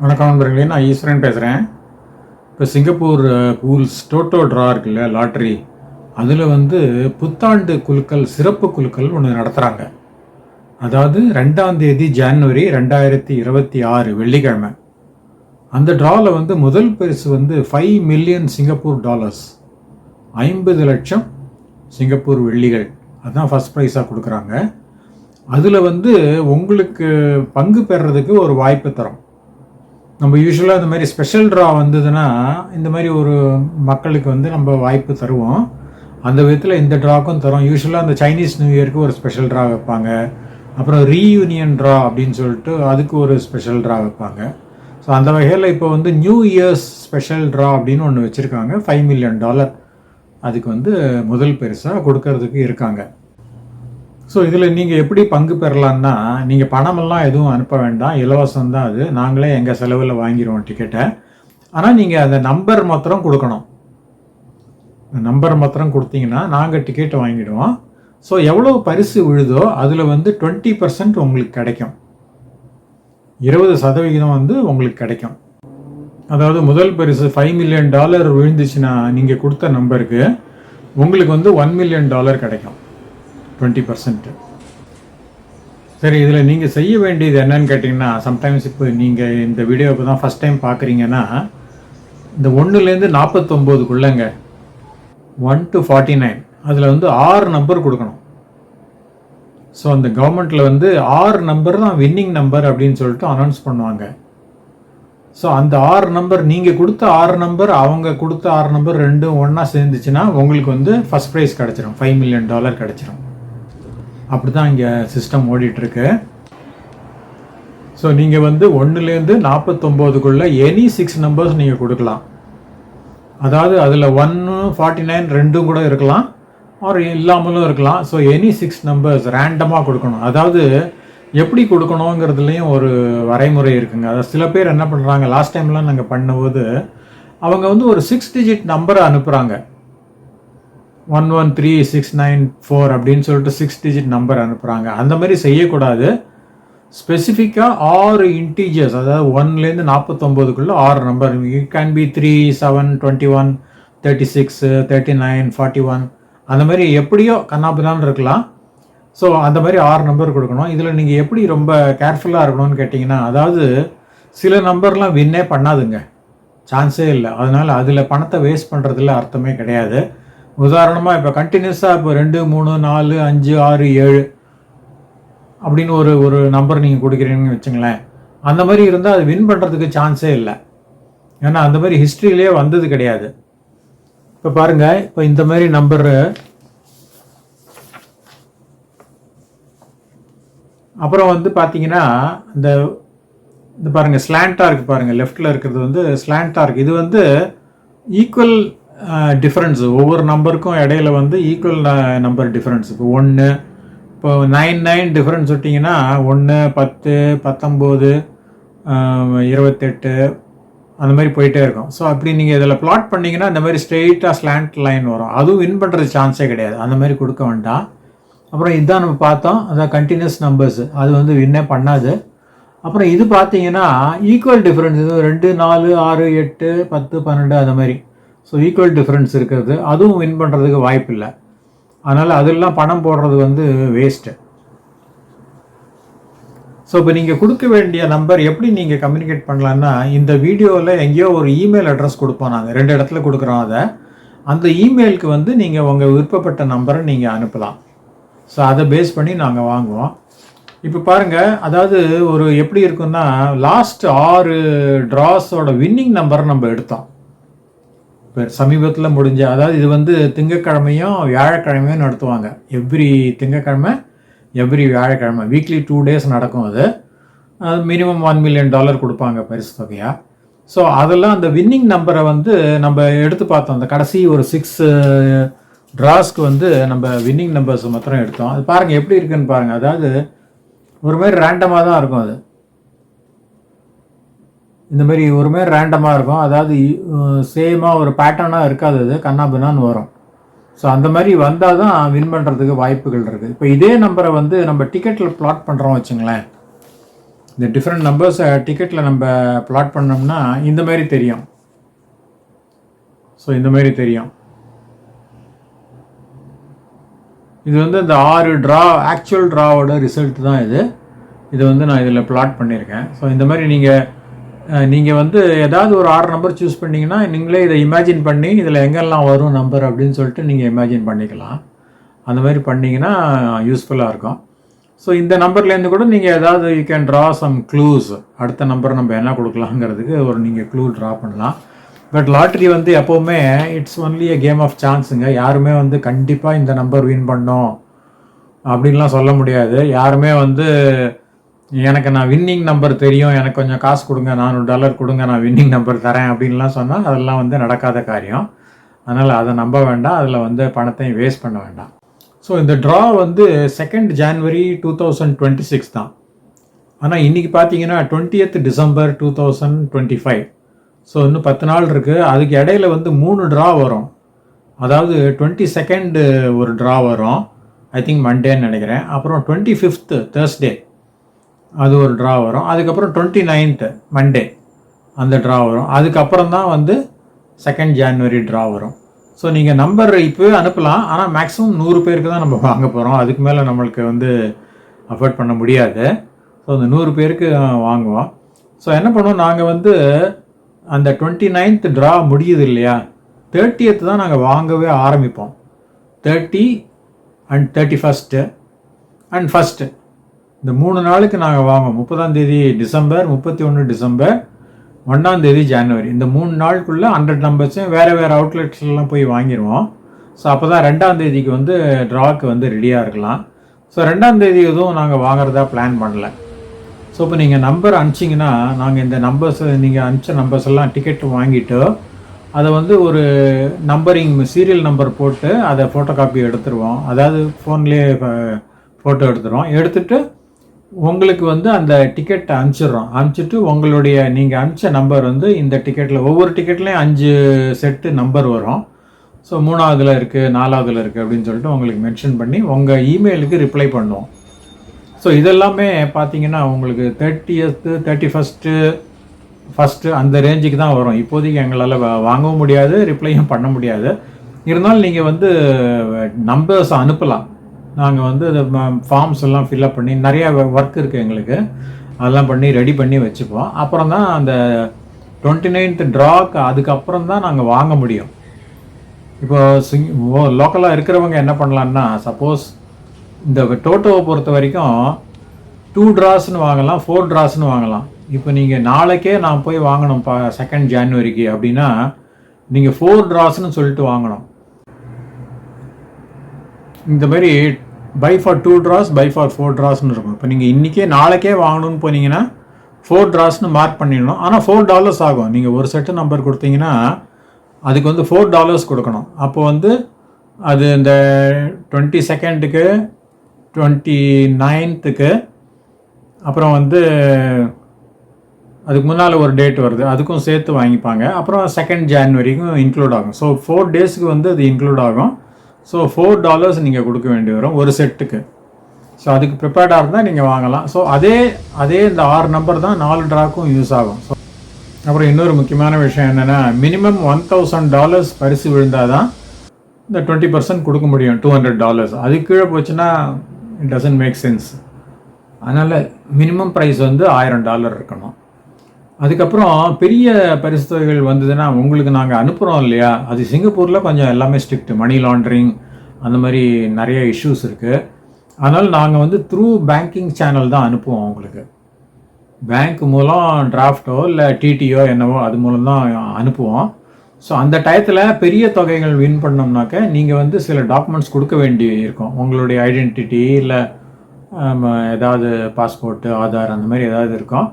வணக்கம் நண்பர்களே நான் ஈஸ்வரன் பேசுகிறேன் இப்போ சிங்கப்பூர் பூல்ஸ் டோட்டோ ட்ரா இருக்குல்ல லாட்ரி அதில் வந்து புத்தாண்டு குழுக்கள் சிறப்பு குழுக்கள் ஒன்று நடத்துகிறாங்க அதாவது ரெண்டாம் தேதி ஜான்வரி ரெண்டாயிரத்தி இருபத்தி ஆறு வெள்ளிக்கிழமை. அந்த ட்ராவில் வந்து முதல் பரிசு வந்து ஃபைவ் மில்லியன் சிங்கப்பூர் டாலர்ஸ் ஐம்பது லட்சம் சிங்கப்பூர் வெள்ளிகள். அதுதான் ஃபஸ்ட் ப்ரைஸாக கொடுக்குறாங்க. அதில் வந்து உங்களுக்கு பங்கு பெறுறதுக்கு ஒரு வாய்ப்பு தரும். நம்ம யூஸ்வலாக இந்த மாதிரி ஸ்பெஷல் ட்ரா வந்ததுன்னா இந்த மாதிரி ஒரு மக்களுக்கு வந்து நம்ம வாய்ப்பு தருவோம். அந்த விதத்தில் இந்த ட்ராக்கும் தரோம். யூஸ்வலாக அந்த சைனீஸ் நியூ இயருக்கு ஒரு ஸ்பெஷல் ட்ரா வைப்பாங்க. அப்புறம் ரீயூனியன் ட்ரா அப்படின்னு சொல்லிட்டு அதுக்கு ஒரு ஸ்பெஷல் ட்ரா வைப்பாங்க. ஸோ அந்த வகையில் இப்போ வந்து நியூ இயர்ஸ் ஸ்பெஷல் ட்ரா அப்படின்னு ஒன்று வச்சுருக்காங்க. ஃபைவ் மில்லியன் டாலர் அதுக்கு வந்து முதல் பெருசாக கொடுக்கறதுக்கு இருக்காங்க. ஸோ இதில் நீங்கள் எப்படி பங்கு பெறலான்னா நீங்கள் பணமெல்லாம் எதுவும் அனுப்ப வேண்டாம். இலவசம் தான் அது. நாங்களே எங்கள் செலவில் வாங்கிடுவோம் டிக்கெட்டை ஆனால் நீங்கள் அந்த நம்பர் மாத்திரம் கொடுக்கணும். நம்பர் மாத்திரம் கொடுத்தீங்கன்னா நாங்கள் டிக்கெட்டை வாங்கிடுவோம். ஸோ எவ்வளோ பரிசு விழுதோ அதில் வந்து டுவெண்ட்டி பர்சன்ட் உங்களுக்கு கிடைக்கும். இருபது சதவிகிதம் வந்து உங்களுக்கு கிடைக்கும். அதாவது முதல் பரிசு ஃபைவ் மில்லியன் டாலர் விழுந்துச்சுன்னா நீங்கள் கொடுத்த நம்பருக்கு உங்களுக்கு வந்து ஒன் மில்லியன் டாலர் கிடைக்கும். டுவெண்ட்டி பர்சன்ட்டு சரி இதில் நீங்கள் செய்ய வேண்டியது என்னன்னு கேட்டிங்கன்னா சம்டைம்ஸ் இப்போ நீங்கள் இந்த வீடியோவுக்கு தான் ஃபஸ்ட் டைம் பார்க்குறீங்கன்னா இந்த ஒன்றுலேருந்து நாற்பத்தொம்போதுக்குள்ளங்க ஒன் டு ஃபார்ட்டி நைன் அதில் வந்து ஆறு நம்பர் கொடுக்கணும். ஸோ அந்த கவர்மெண்ட்டில் வந்து ஆறு நம்பர் தான் வின்னிங் நம்பர் அப்படின்னு சொல்லிட்டு அனௌன்ஸ் பண்ணுவாங்க. ஸோ அந்த ஆறு நம்பர் நீங்கள் கொடுத்த ஆறு நம்பர் அவங்க கொடுத்த ஆறு நம்பர் ரெண்டும் ஒன்றா சேர்ந்துச்சுன்னா உங்களுக்கு வந்து ஃபஸ்ட் ப்ரைஸ் கிடச்சிரும். ஃபைவ் மில்லியன் டாலர் கிடச்சிரும். அப்படி தான் இங்கே சிஸ்டம் ஓடிட்டுருக்கு. ஸோ நீங்கள் வந்து ஒன்றுலேருந்து நாற்பத்தொம்போதுக்குள்ளே எனி சிக்ஸ் நம்பர்ஸ் நீங்கள் கொடுக்கலாம். அதாவது அதில் ஒன்று ஃபார்ட்டி நைன் ரெண்டும் கூட இருக்கலாம். ஆர் இல்லாமலும் இருக்கலாம். ஸோ எனி சிக்ஸ் நம்பர்ஸ் ரேண்டமாக கொடுக்கணும். அதாவது எப்படி கொடுக்கணுங்கிறதுலையும் ஒரு வரைமுறை இருக்குங்க. அதாவது சில பேர் என்ன பண்ணுறாங்க லாஸ்ட் டைம்லாம் நாங்கள் பண்ணும்போது அவங்க வந்து ஒரு சிக்ஸ் டிஜிட் நம்பரை அனுப்புகிறாங்க one one three six nine four அப்படின்னு சொல்லிட்டு சிக்ஸ் டிஜிட் நம்பர் அனுப்புகிறாங்க அந்த மாதிரி செய்யக்கூடாது. ஸ்பெசிஃபிக்காக ஆறு இன்டீஜர்ஸ் அதாவது ஒன்லேருந்து நாற்பத்தொம்போதுக்குள்ளே ஆறு number it can be three seven twenty one thirty six thirty nine forty one அந்த மாதிரி எப்படியோ கண்ணாபிதான் இருக்கலாம். ஸோ அந்த மாதிரி ஆறு நம்பர் கொடுக்கணும். இதில் நீங்கள் எப்படி ரொம்ப கேர்ஃபுல்லாக இருக்கணும்னு கேட்டிங்கன்னா அதாவது சில நம்பர்லாம் வின்னே பண்ணாதுங்க. சான்ஸே இல்லை. அதனால் அதில் பணத்தை வேஸ்ட் பண்ணுறதுல அர்த்தமே கிடையாது. உதாரணமாக இப்போ கண்டினியூஸாக இப்போ ரெண்டு மூணு நாலு அஞ்சு ஆறு ஏழு அப்படின்னு ஒரு ஒரு நம்பர் நீங்கள் கொடுக்குறீங்கன்னு வச்சுங்களேன். அந்த மாதிரி இருந்தால் அது வின் பண்ணுறதுக்கு சான்ஸே இல்லை. ஏன்னா அந்த மாதிரி ஹிஸ்ட்ரியிலே வந்தது கிடையாது. இப்போ பாருங்கள் இப்போ இந்த மாதிரி நம்பரு அப்புறம் வந்து பார்த்தீங்கன்னா இந்த இது பாருங்கள் ஸ்லாண்டாக இருக்குது பாருங்கள் லெஃப்டில் இருக்கிறது வந்து ஸ்லாண்டாக இருக்குது இது வந்து ஈக்குவல் டிஃப்ரென்ஸு ஒவ்வொரு நம்பருக்கும் இடையில வந்து ஈக்குவல் நம்பர் டிஃப்ரென்ஸ் இப்போ ஒன்று இப்போ நைன் நைன் டிஃப்ரென்ஸ் விட்டிங்கன்னா ஒன்று பத்து பத்தொம்போது இருபத்தெட்டு அந்த மாதிரி போயிட்டே இருக்கும். ஸோ அப்படி நீங்கள் இதில் பிளாட் பண்ணிங்கன்னா இந்த மாதிரி ஸ்ட்ரெயிட்டாக ஸ்லாண்ட் லைன் வரும். அதுவும் வின் பண்ணுறது சான்ஸே கிடையாது. அந்த மாதிரி கொடுக்க வேண்டாம். அப்புறம் இதுதான் நம்ம பார்த்தோம். அதான் கண்டினியூஸ் நம்பர்ஸ் அது வந்து வின்னே பண்ணாது. அப்புறம் இது பார்த்தீங்கன்னா ஈக்குவல் டிஃப்ரென்ஸ் இது ரெண்டு நாலு ஆறு எட்டு பத்து பன்னெண்டு அந்த மாதிரி. ஸோ ஈக்குவல் டிஃப்ரென்ஸ் இருக்கிறது. அதுவும் வின் பண்ணுறதுக்கு வாய்ப்பு இல்லை அதனால் அதெல்லாம் பணம் போடுறது வந்து வேஸ்ட்டு ஸோ இப்போ நீங்கள் கொடுக்க வேண்டிய நம்பர் எப்படி நீங்கள் கம்யூனிகேட் பண்ணலான்னா இந்த வீடியோவில் எங்கேயோ ஒரு இமெயில் அட்ரஸ் கொடுப்போம் நாங்கள் ரெண்டு இடத்துல கொடுக்குறோம் அதை. அந்த இமெயிலுக்கு வந்து நீங்கள் உங்கள் விருப்பப்பட்ட நம்பரை நீங்கள் அனுப்பலாம். ஸோ அதை பேஸ் பண்ணி நாங்கள் வாங்குவோம். இப்போ பாருங்கள் அதாவது ஒரு எப்படி இருக்குன்னா லாஸ்ட் ஆறு ட்ராஸோட வின்னிங் நம்பரை நம்ம எடுத்தோம். சமீபத்தில் முடிஞ்ச அதாவது இது வந்து திங்கக்கிழமையும் வியாழக்கிழமையும் நடத்துவாங்க. எவ்ரி திங்கக்கிழமை எவ்ரி வியாழக்கிழமை. வீக்லி டூ டேஸ் நடக்கும் அது. அது மினிமம் ஒன் மில்லியன் டாலர் கொடுப்பாங்க பரிசு தொகையாக ஸோ அதெல்லாம் அந்த வின்னிங் நம்பரை வந்து நம்ம எடுத்து பார்த்தோம். அந்த கடைசி ஒரு சிக்ஸ் ட்ராஸ்க்கு வந்து நம்ம வின்னிங் நம்பர்ஸ் மாத்திரம் எடுத்தோம். அது பாருங்கள் எப்படி இருக்குன்னு பாருங்கள் அதாவது ஒரு மாதிரி ரேண்டமாக தான் இருக்கும் அது. இந்த மாதிரி ஒரு மாதிரி ரேண்டமாக இருக்கும். அதாவது சேமாக ஒரு பேட்டர்னாக இருக்காது அது கண்ணாபின்னான்னு வரும். ஸோ அந்த மாதிரி வந்தால் தான் வின் பண்ணுறதுக்கு வாய்ப்புகள் இருக்குது இப்போ இதே நம்பரை வந்து நம்ம டிக்கெட்டில் ப்ளாட் பண்ணுறோம் வச்சுங்களேன். இந்த டிஃப்ரெண்ட் நம்பர்ஸை டிக்கெட்டில் நம்ம ப்ளாட் பண்ணோம்னா இந்த மாதிரி தெரியும். ஸோ இந்த மாதிரி தெரியும். இது வந்து இந்த ஆறு ட்ரா ஆக்சுவல் ட்ராவோட ரிசல்ட் தான் இது. இது வந்து நான் இதில் ப்ளாட் பண்ணியிருக்கேன். ஸோ இந்த மாதிரி நீங்கள் நீங்கள் வந்து ஏதாவது ஒரு ஆறு நம்பர் சூஸ் பண்ணிங்கன்னா நீங்களே இதை இமேஜின் பண்ணி இதில் எங்கெல்லாம் வரும் நம்பர் அப்படின்னு சொல்லிட்டு நீங்கள் இமேஜின் பண்ணிக்கலாம். அந்த மாதிரி பண்ணிங்கன்னா யூஸ்ஃபுல்லாக இருக்கும். ஸோ இந்த நம்பர்லேருந்து கூட நீங்கள் ஏதாவது you can draw some clues அடுத்த நம்பர் நம்ம என்ன கொடுக்கலாங்கிறதுக்கு ஒரு நீங்கள் க்ளூ ட்ரா பண்ணலாம். பட் லாட்ரி வந்து எப்போவுமே it's only a game of சான்ஸுங்க யாருமே வந்து கண்டிப்பாக இந்த நம்பர் வின் பண்ணோம் அப்படின்லாம் சொல்ல முடியாது. யாருமே வந்து எனக்கு நான் வின்னிங் நம்பர் தெரியும் எனக்கு கொஞ்சம் காசு கொடுங்க நானூறு டாலர் கொடுங்க நான் வின்னிங் நம்பர் தரேன் அப்படின்லாம் சொன்னால் அதெல்லாம் வந்து நடக்காத காரியம். அதனால் அதை நம்ப வேண்டாம் அதில் வந்து பணத்தையும் வேஸ்ட் பண்ண வேண்டாம். ஸோ இந்த ட்ரா வந்து second January two thousand twenty six தான். ஆனால் இன்றைக்கி பார்த்தீங்கன்னா twentieth December two thousand twenty five so இன்னும் பத்து நாள் இருக்குது அதுக்கு இடையில வந்து மூணு ட்ரா வரும். அதாவது டுவெண்ட்டி செகண்டு ஒரு ட்ரா வரும். ஐ திங்க் மண்டேன்னு நினைக்கிறேன். அப்புறம் டுவெண்ட்டி ஃபிஃப்த்து தேர்ஸ்டே அது ஒரு ட்ரா வரும். அதுக்கப்புறம் டுவெண்ட்டி நைன்த்து மண்டே அந்த ட்ரா வரும். அதுக்கப்புறம் தான் வந்து செகண்ட் ஜான்வரி ட்ரா வரும். ஸோ நீங்கள் நம்பர் இப்போவே அனுப்பலாம். ஆனால் மேக்ஸிமம் நூறு பேருக்கு தான் நம்ம வாங்க போகிறோம் அதுக்கு மேலே நம்மளுக்கு வந்து அஃபோர்ட் பண்ண முடியாது. ஸோ அந்த நூறு பேருக்கு வாங்குவோம். ஸோ என்ன பண்ணுவோம்? நாங்கள் வந்து அந்த டுவெண்ட்டி நைன்த் ட்ரா முடியுது இல்லையா? தேர்ட்டியத்து தான் நாங்கள் வாங்கவே ஆரம்பிப்போம். Thirty and thirty first and first இந்த மூணு நாளுக்கு நாங்கள் வாங்குவோம் முப்பதாம் தேதி டிசம்பர் முப்பத்தி ஒன்று டிசம்பர் ஒன்றாம் தேதி ஜனவரி. இந்த மூணு நாளுக்குள்ளே ஹண்ட்ரட் நம்பர்ஸையும் வேறு வேறு அவுட்லெட்ஸ்லாம் போய் வாங்கிடுவோம் ஸோ அப்போ தான் ரெண்டாம் தேதிக்கு வந்து ட்ராக்கு வந்து ரெடியாக இருக்கலாம். ஸோ ரெண்டாம் தேதி எதுவும் நாங்கள் வாங்குறதா பிளான் பண்ணல. ஸோ இப்போ நீங்கள் நம்பர் அனுப்பிச்சிங்கன்னா நாங்கள் இந்த நம்பர்ஸ் நீங்கள் அனுப்பிச்ச நம்பர்ஸ் எல்லாம் டிக்கெட் வாங்கிட்டு அதை வந்து ஒரு நம்பரிங் சீரியல் நம்பர் போட்டு அதை ஃபோட்டோ காப்பி எடுத்துருவோம். அதாவது ஃபோன்லேயே ஃபோட்டோ எடுத்துருவோம். எடுத்துகிட்டு உங்களுக்கு வந்து அந்த டிக்கெட்டை அனுப்பிச்சிடுறோம். அனுப்பிச்சிட்டு உங்களுடைய நீங்கள் அனுப்பிச்ச நம்பர் வந்து இந்த டிக்கெட்டில் ஒவ்வொரு டிக்கெட்லேயும் அஞ்சு செட்டு நம்பர் வரும். ஸோ மூணாவதில் இருக்குது நாலாவதில் இருக்குது அப்படின்னு சொல்லிட்டு உங்களுக்கு மென்ஷன் பண்ணி உங்கள் இமெயிலுக்கு ரிப்ளை பண்ணுவோம். ஸோ இதெல்லாமே பார்த்தீங்கன்னா உங்களுக்கு தேர்ட்டியத்து தேர்ட்டி ஃபஸ்ட்டு ஃபஸ்ட்டு அந்த ரேஞ்சுக்கு தான் வரும். இப்போதைக்கு எங்களால் வாங்கவும் முடியாது ரிப்ளையும் பண்ண முடியாது. இருந்தாலும் நீங்கள் வந்து நம்பர்ஸ் அனுப்பலாம். நாங்கள் வந்து ஃபார்ம்ஸ் எல்லாம் ஃபில்அப் பண்ணி நிறையா ஒர்க் இருக்குது எங்களுக்கு. அதெல்லாம் பண்ணி ரெடி பண்ணி வச்சுப்போம். அப்புறம் தான் அந்த டுவெண்ட்டி நைன்த் ட்ராக்கு அதுக்கப்புறம் தான் நாங்கள் வாங்க முடியும். இப்போ சிங் லோக்கலாக இருக்கிறவங்க என்ன பண்ணலான்னா சப்போஸ் இந்த டோட்டோவை பொறுத்த வரைக்கும் டூ ட்ராஸ்னு வாங்கலாம் ஃபோர் ட்ராஸ்னு வாங்கலாம். இப்போ நீங்கள் நாளைக்கே நான் போய் வாங்கணும் பா செகண்ட் ஜான்வரிக்கு அப்படின்னா நீங்கள் ஃபோர் ட்ராஸ்னு சொல்லிட்டு வாங்கணும். இந்த மாதிரி buy for two draws buy for four ட்ராஸ்னு இருக்கும். இப்போ நீங்கள் இன்றைக்கே நாளைக்கே வாங்கணும்னு போனீங்கன்னா ஃபோர் ட்ராஸ்னு மார்க் பண்ணிடணும். ஆனால் ஃபோர் டாலர்ஸ் ஆகும். நீங்கள் ஒரு செட்டு நம்பர் கொடுத்தீங்கன்னா அதுக்கு வந்து ஃபோர் டாலர்ஸ் கொடுக்கணும். அப்போ வந்து அது இந்த டுவெண்ட்டி செகண்டுக்கு டுவெண்ட்டி நைன்த்துக்கு அப்புறம் வந்து அதுக்கு முன்னால் ஒரு டேட் வருது. அதுக்கும் சேர்த்து வாங்கிப்பாங்க. அப்புறம் செகண்ட் ஜான்வரிக்கும் இன்க்ளூட் ஆகும். ஸோ ஃபோர் டேஸ்க்கு வந்து அது இன்க்ளூட் ஆகும். ஸோ ஃபோர் டாலர்ஸ் நீங்கள் கொடுக்க வேண்டி வரும் ஒரு செட்டுக்கு ஸோ அதுக்கு ப்ரிப்பேர்டாக இருந்தால் நீங்கள் வாங்கலாம். ஸோ அதே அதே இந்த ஆறு நம்பர் தான் நாலு ட்ராக்கும் யூஸ் ஆகும். ஸோ அப்புறம் இன்னொரு முக்கியமான விஷயம் என்னென்னா மினிமம் ஒன் தௌசண்ட் டாலர்ஸ் பரிசு விழுந்தால் தான் இந்த டுவெண்ட்டி பர்சன்ட் கொடுக்க முடியும் டூ ஹண்ட்ரட் டாலர்ஸ் அது கீழே போச்சுன்னா இட் டசன்ட் மேக் சென்ஸ் அதனால் மினிமம் ப்ரைஸ் வந்து ஆயிரம் டாலர் இருக்கணும். அதுக்கப்புறம் பெரிய பரிசு தொகைகள் வந்ததுன்னா உங்களுக்கு நாங்கள் அனுப்புகிறோம் இல்லையா? அது சிங்கப்பூரில் கொஞ்சம் எல்லாமே ஸ்ட்ரிக்ட் மணி லாண்ட்ரிங் அந்த மாதிரி நிறைய இஷ்யூஸ் இருக்குது அதனால் நாங்கள் வந்து த்ரூ பேங்கிங் சேனல் தான் அனுப்புவோம் உங்களுக்கு. பேங்க் மூலம் டிராஃப்டோ இல்லை டிடியோ என்னவோ அது மூலம் தான் அனுப்புவோம். ஸோ அந்த டயத்தில் பெரிய தொகைகள் வின் பண்ணோம்னாக்க நீங்கள் வந்து சில டாக்குமெண்ட்ஸ் கொடுக்க வேண்டி இருக்கும். உங்களுடைய ஐடென்டிட்டி இல்லை ஏதாவது பாஸ்போர்ட்டு ஆதார் அந்த மாதிரி ஏதாவது இருக்கும்.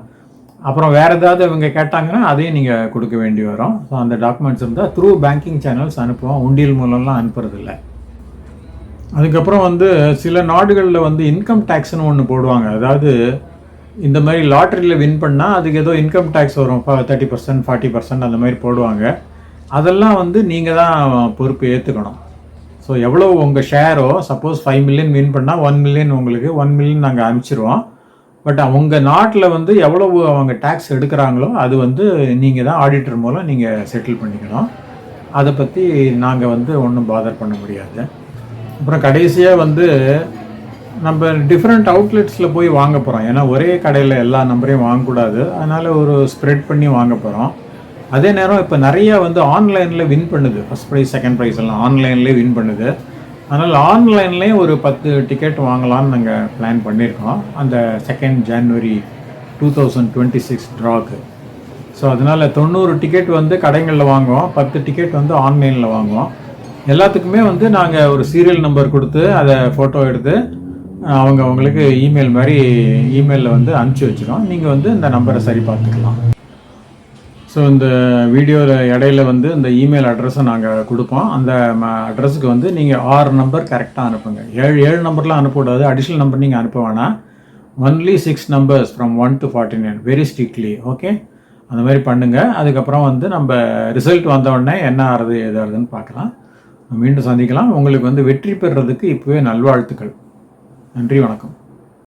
அப்புறம் வேறு ஏதாவது இவங்க கேட்டாங்கன்னா அதையும் நீங்கள் கொடுக்க வேண்டி வரும். ஸோ அந்த டாக்குமெண்ட்ஸ் இருந்தால் த்ரூ பேங்கிங் சேனல்ஸ் அனுப்புவோம். உண்டியல் மூலம்லாம் அனுப்புறதில்ல. அதுக்கப்புறம் வந்து சில நாடுகளில் வந்து இன்கம் டேக்ஸ்னு ஒன்று போடுவாங்க. அதாவது இந்த மாதிரி லாட்டரியில் வின் பண்ணால் அதுக்கு ஏதோ இன்கம் டேக்ஸ் வரும். தேர்ட்டி பர்சன்ட் ஃபார்ட்டி பர்சன்ட் அந்த மாதிரி போடுவாங்க. அதெல்லாம் வந்து நீங்கள் தான் பொறுப்பு ஏற்றுக்கணும் ஸோ எவ்வளோ உங்கள் ஷேரோ சப்போஸ் ஃபைவ் மில்லியன் வின் பண்ணால் ஒன் மில்லியன் உங்களுக்கு ஒன் மில்லியன் நாங்கள் அனுப்பிச்சிருவோம். பட் அவங்க நாட்டில் வந்து எவ்வளவு அவங்க டேக்ஸ் எடுக்கிறாங்களோ அது வந்து நீங்கள் தான் ஆடிட்டர் மூலம் நீங்கள் செட்டில் பண்ணிக்கணும். அதை பற்றி நாங்கள் வந்து ஒன்றும் பாதர் பண்ண முடியாது. அப்புறம் கடைசியாக வந்து நம்ம டிஃப்ரெண்ட் அவுட்லெட்ஸில் போய் வாங்க போகிறோம் ஏன்னா ஒரே கடையில் எல்லா நம்பரையும் வாங்கக்கூடாது. அதனால் ஒரு ஸ்ப்ரெட் பண்ணி வாங்க போகிறோம் அதே நேரம் இப்போ நிறைய வந்து ஆன்லைனில் வின் பண்ணுது. ஃபஸ்ட் ப்ரைஸ் செகண்ட் ப்ரைஸ் எல்லாம் ஆன்லைன்லேயே வின் பண்ணுது. அதனால் ஆன்லைன்லேயே ஒரு பத்து டிக்கெட் வாங்கலாம்னு நாங்கள் பிளான் பண்ணியிருக்கோம் அந்த second January two thousand twenty six track so அதனால் தொண்ணூறு டிக்கெட் வந்து கடைகளில் வாங்குவோம். பத்து டிக்கெட் வந்து ஆன்லைனில் வாங்குவோம். எல்லாத்துக்குமே வந்து நாங்கள் ஒரு சீரியல் நம்பர் கொடுத்து அதை ஃபோட்டோ எடுத்து அவங்க அவங்களுக்கு இமெயில் மாதிரி இமெயிலில் வந்து அனுப்பிச்சி வச்சிடும் நீங்கள் வந்து இந்த நம்பரை சரி பார்த்துக்கலாம். ஸோ இந்த வீடியோவில் இடையில வந்து இந்த இமெயில் அட்ரஸை நாங்கள் கொடுப்போம். அந்த அட்ரஸுக்கு வந்து நீங்கள் ஆறு நம்பர் கரெக்டாக அனுப்புங்க. ஏழு ஏழு நம்பர்லாம் அனுப்பக்கூடாது. அடிஷ்னல் நம்பர் நீங்கள் அனுப்ப வேணாம் only six numbers from one to forty nine very strictly okay அந்த மாதிரி பண்ணுங்கள் அதுக்கப்புறம் வந்து நம்ம ரிசல்ட் வந்தவுடனே என்ன ஆறுது எது ஆறுதுன்னு பார்க்கலாம். மீண்டும் சந்திக்கலாம். உங்களுக்கு வந்து வெற்றி பெறுறதுக்கு இப்போவே நல்வாழ்த்துக்கள். நன்றி வணக்கம்.